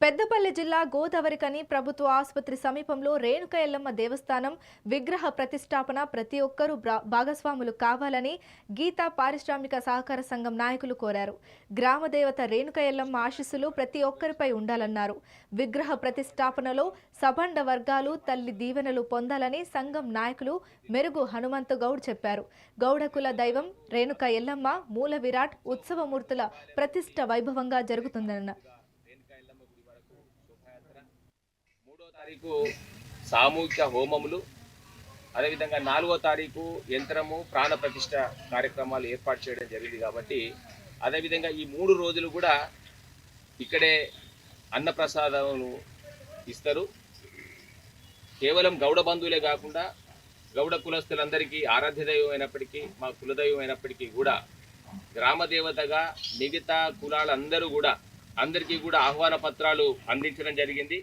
పెద్దపల్లి జిల్లా గోదావరికని ప్రభుత్వ ఆసుపత్రి సమీపంలో రేణుక ఎల్లమ్మ దేవస్థానం విగ్రహ ప్రతిష్టాపన ప్రతి ఒక్కరూ భాగస్వాములు కావాలని గీతా పారిశ్రామిక సహకార సంఘం నాయకులు కోరారు. గ్రామదేవత రేణుక ఎల్లమ్మ ఆశీస్సులు ప్రతి ఒక్కరిపై ఉండాలన్నారు. విగ్రహ ప్రతిష్టాపనలో సభండ వర్గాలు తల్లి దీవెనలు పొందాలని సంఘం నాయకులు మెరుగు హనుమంతు గౌడ్ చెప్పారు. గౌడకుల దైవం రేణుక ఎల్లమ్మ మూల విరాట్ ఉత్సవమూర్తుల ప్రతిష్ట వైభవంగా జరుగుతుందన్నారు రేణుకా ఎల్లమ్మ గుడి వరకు శోభాయాత్ర మూడో తారీఖు సామూహిక హోమములు అదేవిధంగా నాలుగో తారీఖు యంత్రము ప్రాణ ప్రతిష్ట కార్యక్రమాలు ఏర్పాటు చేయడం జరిగింది కాబట్టి అదేవిధంగా ఈ మూడు రోజులు కూడా ఇక్కడే అన్నప్రసాదములు ఇస్తారు. కేవలం గౌడ బంధువులే కాకుండా గౌడ కులస్తులందరికీ ఆరాధ్య దైవం అయినప్పటికీ మా కులదైవం అయినప్పటికీ కూడా గ్రామ దేవతగా మిగతా కులాలందరూ కూడా అందరికీ కూడా ఆహ్వాన పత్రాలు అందించడం జరిగింది.